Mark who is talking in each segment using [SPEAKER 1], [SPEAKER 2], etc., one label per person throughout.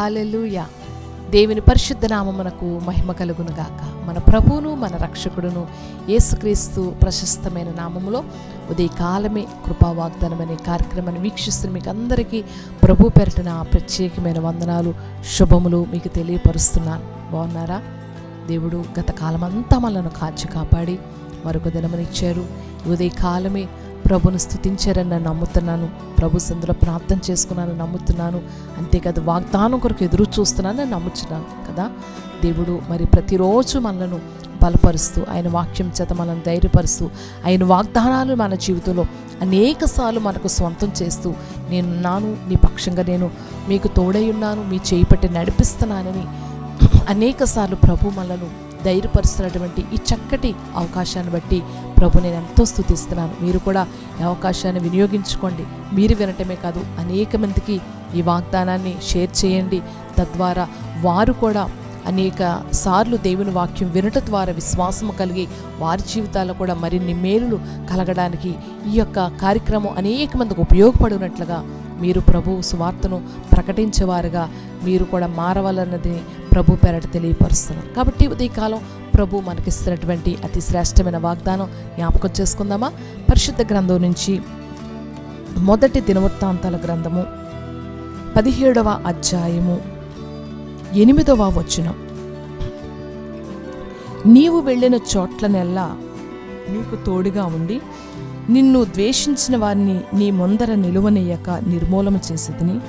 [SPEAKER 1] Hallelujah దేవుని పరిశుద్ధ నామమునకు మహిమ కలుగునుగాక. మన ప్రభువును మన రక్షకుడును యేసుక్రీస్తు ప్రశస్తమైన నామములో ఉదయకాలమే కృపా అనే కార్యక్రమాన్ని వీక్షిస్తున్న మీకు అందరికీ ప్రభు పెరటిన ప్రత్యేకమైన వందనాలు శుభములు మీకు తెలియపరుస్తున్నాను. బాగున్నారా? దేవుడు గత కాలమంతా మనలను కాచి కాపాడి మరొక దినమనిచ్చారు. ఉదయకాలమే ప్రభును స్థుతించారని నేను నమ్ముతున్నాను. ప్రభు సందులో ప్రార్థన చేసుకున్నాను నమ్ముతున్నాను. అంతేకాదు వాగ్దానం కొరకు ఎదురు చూస్తున్నాను నేను నమ్ముచున్నాను కదా. దేవుడు మరి ప్రతిరోజు మనలను బలపరుస్తూ ఆయన వాక్యం చేత మనల్ని ధైర్యపరుస్తూ ఆయన వాగ్దానాలు మన జీవితంలో అనేక సార్లు మనకు సొంతం చేస్తూ నేను నీ పక్షంగా నేను మీకు తోడై ఉన్నాను మీ చేయి పట్టి నడిపిస్తున్నానని అనేక సార్లు ప్రభు మనలను ధైర్యపరుస్తున్నటువంటి ఈ చక్కటి అవకాశాన్ని బట్టి ప్రభు నేను ఎంతో స్థుతిస్తున్నాను. మీరు కూడా ఈ అవకాశాన్ని వినియోగించుకోండి. మీరు వినటమే కాదు అనేక మందికి ఈ వాగ్దానాన్ని షేర్ చేయండి. తద్వారా వారు కూడా అనేక సార్లు దేవుని వాక్యం వినట ద్వారా విశ్వాసము కలిగి వారి జీవితాల్లో కూడా మరిన్ని మేలులు కలగడానికి ఈ యొక్క కార్యక్రమం అనేక మందికి ఉపయోగపడినట్లుగా మీరు ప్రభు సువార్తను ప్రకటించేవారుగా మీరు కూడా మారవాలన్నది ప్రభు పేరట తెలియపరుస్తున్నారు కాబట్టి ఉదయకాలం ప్రభు మనకిస్తున్నటువంటి అతి శ్రేష్టమైన వాగ్దానం జ్ఞాపకం చేసుకుందామా? పరిశుద్ధ గ్రంథం నుంచి మొదటి దినవృత్తాంతాల గ్రంథము పదిహేడవ అధ్యాయము ఎనిమిదవ వచనం. నీవు వెళ్ళిన చోట్లనెల్లా నీకు తోడుగా ఉండి నిన్ను ద్వేషించిన వారిని నీ ముందర నిలువనీయక నిర్మూలన చేసేదని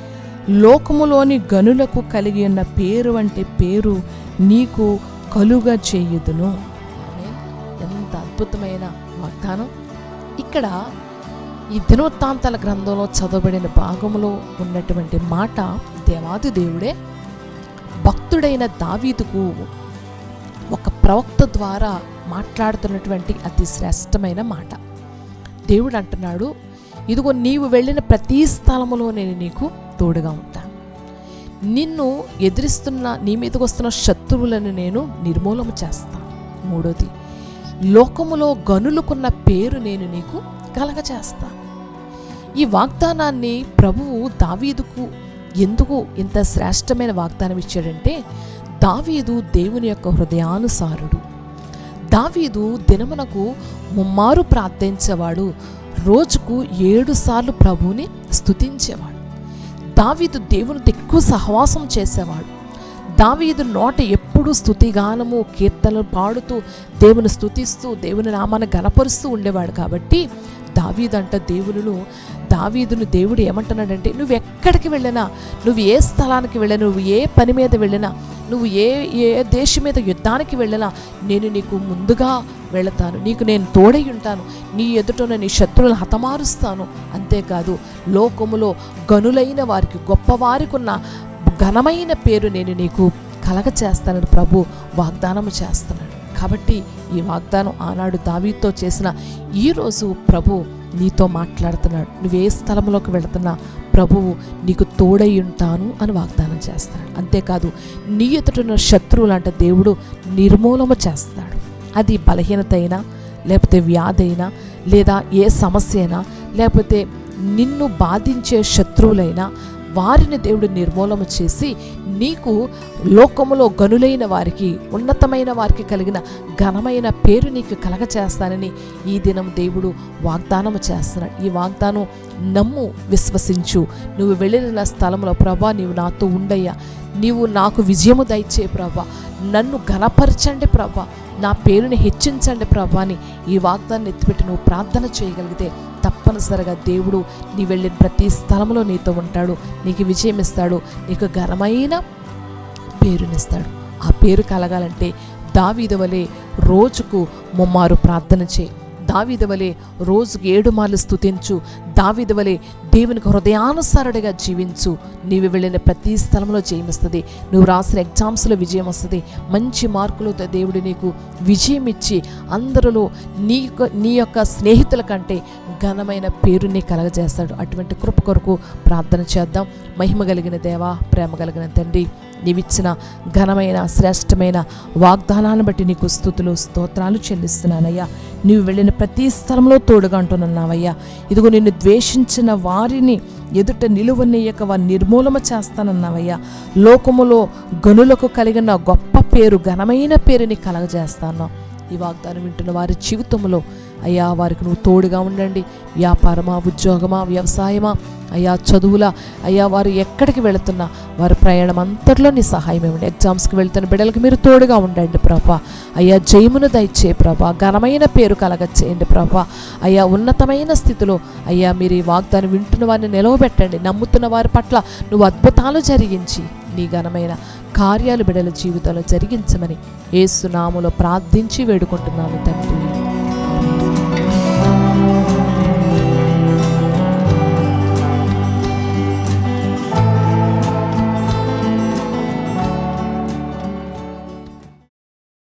[SPEAKER 1] లోకములోని గనులకు కలిగి ఉన్న పేరు అంటే పేరు నీకు కలుగా చేయుదును. ఎంత అద్భుతమైన వాగ్దానం. ఇక్కడ ఈ దినవృత్తాంతాల గ్రంథంలో చదవబడిన భాగంలో ఉన్నటువంటి మాట దేవాది దేవుడే భక్తుడైన దావీదుకు ఒక ప్రవక్త ద్వారా మాట్లాడుతున్నటువంటి అతి శ్రేష్టమైన మాట. దేవుడు అంటున్నాడు ఇదిగో నీవు వెళ్ళిన ప్రతి స్థలములో నేను నీకు తోడుగా ఉంటాను నిన్ను ఎదిరిస్తున్న నీ మీదకు వస్తున్న శత్రువులను నేను నిర్మూలన చేస్తాను మూడోది లోకములో గనులుకున్న పేరు నేను నీకు కలగచేస్తాను ఈ వాగ్దానాన్ని ప్రభువు దావీదుకు ఎందుకు ఇంత శ్రేష్టమైన వాగ్దానం ఇచ్చాడంటే దావీదు దేవుని యొక్క హృదయానుసారుడు. దావీదు దినమునకు ముమ్మారు ప్రార్థించేవాడు రోజుకు ఏడు సార్లు ప్రభువుని స్తుతించేవాడు. దావీదు దేవునితో ఎక్కువ సహవాసం చేసేవాడు. దావీదు నోట ఎప్పుడు స్థుతిగానము కీర్తనలు పాడుతూ దేవుని స్థుతిస్తూ దేవుని నామాన్ని గనపరుస్తూ ఉండేవాడు కాబట్టి దావీదంట దేవులను దావీదును దేవుడు ఏమంటున్నాడంటే నువ్వు ఎక్కడికి వెళ్ళినా నువ్వు ఏ స్థలానికి వెళ్ళినా నువ్వు ఏ పని మీద వెళ్ళినా నువ్వు ఏ ఏ దేశం మీద యుద్ధానికి వెళ్ళినా నేను నీకు ముందుగా వెళతాను. నీకు నేను తోడై ఉంటాను. నీ ఎదుటన నీ శత్రువులను హతమారుస్తాను. అంతేకాదు లోకములో గనులైన వారికి గొప్పవారికి ఉన్న ఘనమైన పేరు నేను నీకు కలగ చేస్తానని ప్రభు వాగ్దానము చేస్తున్నాడు. కాబట్టి ఈ వాగ్దానం ఆనాడు దావీతో చేసిన ఈరోజు ప్రభు నీతో మాట్లాడుతున్నాడు. నువ్వు ఏ స్థలంలోకి వెళుతున్నా ప్రభువు నీకు తోడై ఉంటాను అని వాగ్దానం చేస్తాడు అంతేకాదు నీ ఎదుటిన శత్రువు లాంటి దేవుడు నిర్మూలన చేస్తాడు అది బలహీనత అయినా లేకపోతే వ్యాధి అయినా లేదా ఏ సమస్య అయినా లేకపోతే నిన్ను బాధించే శత్రువులైనా వారిని దేవుడు నిర్మూలన చేసి నీకు లోకములో గనులైన వారికి ఉన్నతమైన వారికి కలిగిన ఘనమైన పేరు నీకు కలగచేస్తానని ఈ దినం దేవుడు వాగ్దానం చేస్తున్నాడు. ఈ వాగ్దానం నమ్ము విశ్వసించు. నువ్వు వెళ్ళిన స్థలంలో ప్రభా నీవు నాతో ఉండయ్యా. నీవు నాకు విజయము దయచే ప్రభా. నన్ను ఘనపరచండి ప్రభా. నా పేరుని హెచ్చించండి ప్రభా అని ఈ వాగ్దాన్ని ఎత్తిపెట్టి నువ్వు ప్రార్థన చేయగలిగితే తప్పనిసరిగా దేవుడు నీ వెళ్ళిన ప్రతి స్థలంలో నీతో ఉంటాడు. నీకు విజయం ఇస్తాడు. నీకు ఘనమైన పేరునిస్తాడు. ఆ పేరు కలగాలంటే దావీదవలే రోజుకు ముమ్మారు ప్రార్థన చేయి. దావిదవలే రోజుకి ఏడు మార్లు స్థుతించు దావిదవలే దేవునికి హృదయానుసారుడిగా జీవించు. నీవు వెళ్ళిన ప్రతి స్థలంలో జయమిస్తుంది నువ్వు రాసిన ఎగ్జామ్స్లో విజయం వస్తుంది. మంచి మార్కులతో దేవుడు నీకు విజయం ఇచ్చి అందరిలో నీ నీ యొక్క స్నేహితుల కంటే ఘనమైన పేరుని కలగజేస్తాడు. అటువంటి కృప కొరకు ప్రార్థన చేద్దాం. మహిమ కలిగిన దేవా ప్రేమ కలిగిన తండ్రి నీవిచ్చిన ఘనమైన శ్రేష్టమైన వాగ్దానాన్ని బట్టి నీకు స్థుతులు స్తోత్రాలు చెల్లిస్తున్నానయ్యా. నీవు వెళ్ళిన ప్రతి స్థలంలో తోడుగా అంటున్నావయ్యా ఇదిగో నిన్ను ద్వేషించిన వారిని ఎదుట నిలువనీయక వారి నిర్మూలన చేస్తానన్నావయ్యా. లోకములో గనులకు కలిగిన గొప్ప పేరు ఘనమైన పేరుని కలగజేస్తాను. ఈ వాగ్దానం వింటున్న వారి జీవితంలో అయ్యా వారికి నువ్వు తోడుగా ఉండండి. వ్యాపారమా ఉద్యోగమా వ్యవసాయమా అయ్యా చదువుల. అయ్యా వారు ఎక్కడికి వెళుతున్నా వారి ప్రయాణం అంతట్లో నీ సహాయం ఇవ్వండి. ఎగ్జామ్స్కి వెళ్తున్న బిడ్డలకు మీరు తోడుగా ఉండండి ప్రభా. అయ్యా జయమును దయచే ప్రభా. ఘనమైన పేరు కలగచ్చేయండి ప్రభా. అయ్యా ఉన్నతమైన స్థితిలో అయ్యా మీరు ఈ వాగ్దాన్ని వింటున్న వారిని నిలవబెట్టండి. నమ్ముతున్న వారి పట్ల నువ్వు అద్భుతాలు జరిగించి నీ ఘనమైన కార్యాలు బిడల జీవితంలో జరిగించమని ఏసునాములో ప్రార్థించి వేడుకుంటున్నాను తండ్రి.